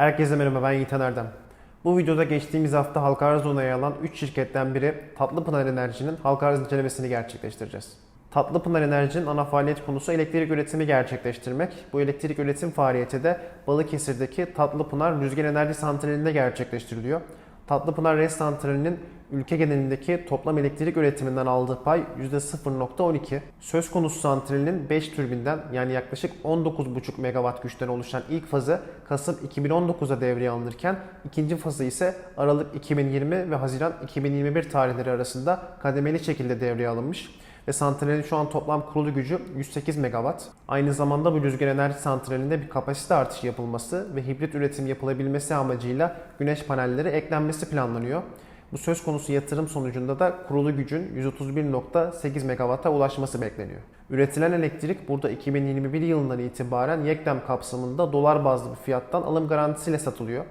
Herkese merhaba ben Yiğit Erdem. Bu videoda geçtiğimiz hafta halka arz onayı alan 3 şirketten biri Tatlıpınar Enerji'nin halka arz incelemesini gerçekleştireceğiz. Tatlıpınar Enerji'nin ana faaliyet konusu elektrik üretimi gerçekleştirmek. Bu elektrik üretim faaliyeti de Balıkesir'deki Tatlıpınar Rüzgar Enerji Santrali'nde gerçekleştiriliyor. Tatlıpınar RES Santrali'nin ülke genelindeki toplam elektrik üretiminden aldığı pay %0.12. Söz konusu santralinin 5 türbinden yani yaklaşık 19,5 megawatt güçten oluşan ilk fazı Kasım 2019'da devreye alınırken ikinci fazı ise Aralık 2020 ve Haziran 2021 tarihleri arasında kademeli şekilde devreye alınmış ve santralin şu an toplam kurulu gücü 108 megawatt. Aynı zamanda bu rüzgar enerji santralinde bir kapasite artışı yapılması ve hibrit üretim yapılabilmesi amacıyla güneş panelleri eklenmesi planlanıyor. Bu söz konusu yatırım sonucunda da kurulu gücün 131.8 megawatt'a ulaşması bekleniyor. Üretilen elektrik burada 2021 yılından itibaren Yekdem kapsamında dolar bazlı bir fiyattan alım garantisiyle satılıyor.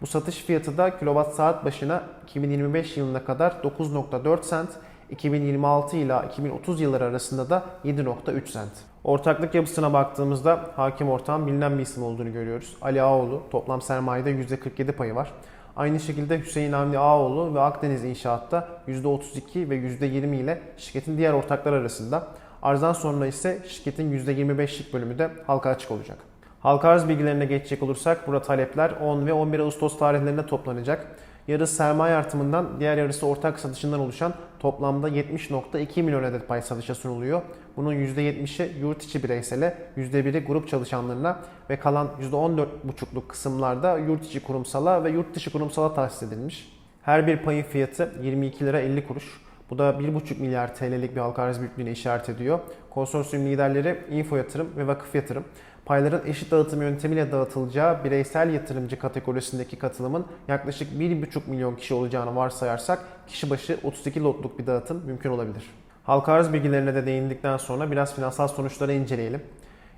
Bu satış fiyatı da kilowatt saat başına 2025 yılına kadar 9.4 cent, 2026 ila 2030 yılları arasında da 7.3 cent. Ortaklık yapısına baktığımızda hakim ortağın bilinen bir isim olduğunu görüyoruz. Ali Ağoğlu toplam sermayede %47 payı var. Aynı şekilde Hüseyin Avni Ağoğlu ve Akdeniz İnşaat'ta %32 ve %20 ile şirketin diğer ortaklar arasında. Arzdan sonra ise şirketin %25'lik bölümü de halka açık olacak. Halka arz bilgilerine geçecek olursak burada talepler 10 ve 11 Ağustos tarihlerinde toplanacak. Yarısı sermaye artımından, diğer yarısı ortak satışından oluşan toplamda 70.2 milyon adet pay satışa sunuluyor. Bunun %70'i yurt içi bireysele, %1'i grup çalışanlarına ve kalan %14,5'luk kısımlarda yurt içi kurumsala ve yurt dışı kurumsala tahsis edilmiş. Her bir payın fiyatı 22 lira 50 kuruş. Bu da 1,5 milyar TL'lik bir halka arz büyüklüğüne işaret ediyor. Konsorsiyum liderleri Info Yatırım ve Vakıf Yatırım. Payların eşit dağıtım yöntemiyle dağıtılacağı bireysel yatırımcı kategorisindeki katılımın yaklaşık 1,5 milyon kişi olacağını varsayarsak kişi başı 32 lotluk bir dağıtım mümkün olabilir. Halka arz bilgilerine de değindikten sonra biraz finansal sonuçları inceleyelim.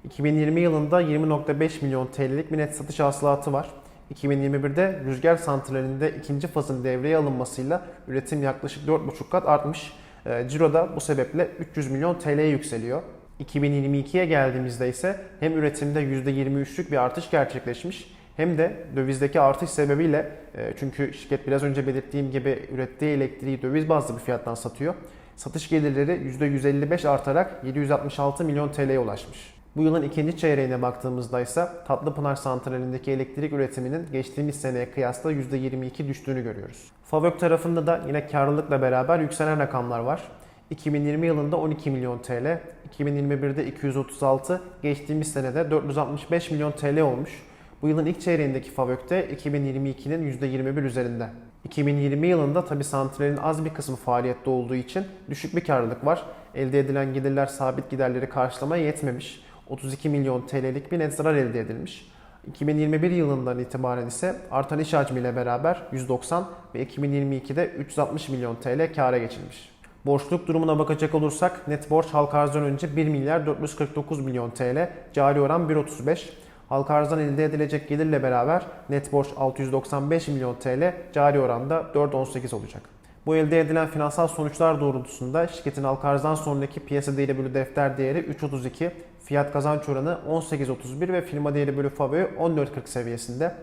2020 yılında 20.5 milyon TL'lik bir net satış hasılatı var. 2021'de rüzgar santralinde ikinci fazın devreye alınmasıyla üretim yaklaşık 4,5 kat artmış. E, Ciro da bu sebeple 300 milyon TL'ye yükseliyor. 2022'ye geldiğimizde ise hem üretimde %23'lük bir artış gerçekleşmiş hem de dövizdeki artış sebebiyle e, çünkü şirket biraz önce belirttiğim gibi ürettiği elektriği döviz bazlı bir fiyattan satıyor. Satış gelirleri %155 artarak 766 milyon TL'ye ulaşmış. Bu yılın ikinci çeyreğine baktığımızda ise Tatlıpınar Santrali'ndeki elektrik üretiminin geçtiğimiz seneye kıyasla %22 düştüğünü görüyoruz. FAVÖK tarafında da yine karlılıkla beraber yükselen rakamlar var. 2020 yılında 12 milyon TL, 2021'de 236, geçtiğimiz senede 465 milyon TL olmuş. Bu yılın ilk çeyreğindeki FAVÖK'te 2022'nin %21 üzerinde. 2020 yılında tabi santralin az bir kısmı faaliyette olduğu için düşük bir karlılık var. Elde edilen gelirler sabit giderleri karşılamaya yetmemiş. 32 milyon TL'lik bir net zarar elde edilmiş. 2021 yılından itibaren ise artan iş hacmiyle beraber 190 ve 2022'de 360 milyon TL kâra geçilmiş. Borçluluk durumuna bakacak olursak net borç halka arzdan önce 1 milyar 449 milyon TL, cari oran 1.35. Halka arzdan elde edilecek gelirle beraber net borç 695 milyon TL, cari oranda 4.18 olacak. Bu elde edilen finansal sonuçlar doğrultusunda şirketin halka arzdan sonraki piyasa değeri bölü defter değeri 3.32, fiyat kazanç oranı 18.31 ve firma değeri bölü FAVÖ 14.40 seviyesinde.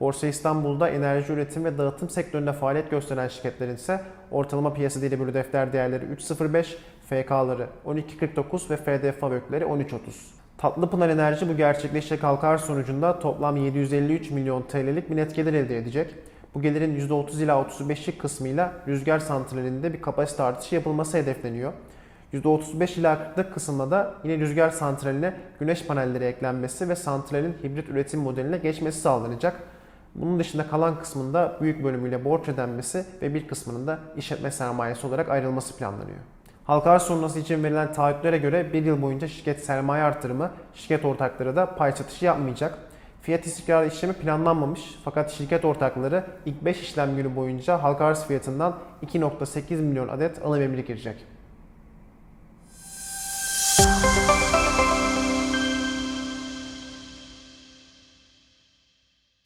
Borsa İstanbul'da enerji üretim ve dağıtım sektöründe faaliyet gösteren şirketlerin ise ortalama piyasa değeri bölü defter değerleri 3.05, FK'ları 12.49 ve FD FAVÖK'leri 13.30. Tatlıpınar Enerji bu gerçekleşecek halka sonucunda toplam 753 milyon TL'lik bir net gelir elde edecek. Bu gelirin %30 ila 35'lik kısmıyla rüzgar santralinde bir kapasite artışı yapılması hedefleniyor. %35 ila 40'lık kısımda da yine rüzgar santraline güneş panelleri eklenmesi ve santralin hibrit üretim modeline geçmesi sağlanacak. Bunun dışında kalan kısmında büyük bölümüyle borç ödenmesi ve bir kısmının da işletme sermayesi olarak ayrılması planlanıyor. Halka arz sonrası için verilen taahhütlere göre bir yıl boyunca şirket sermaye artırımı, şirket ortakları da pay satışı yapmayacak. Fiyat istikrarı işlemi planlanmamış fakat şirket ortakları ilk 5 işlem günü boyunca halka arz fiyatından 2.8 milyon adet emri girecek.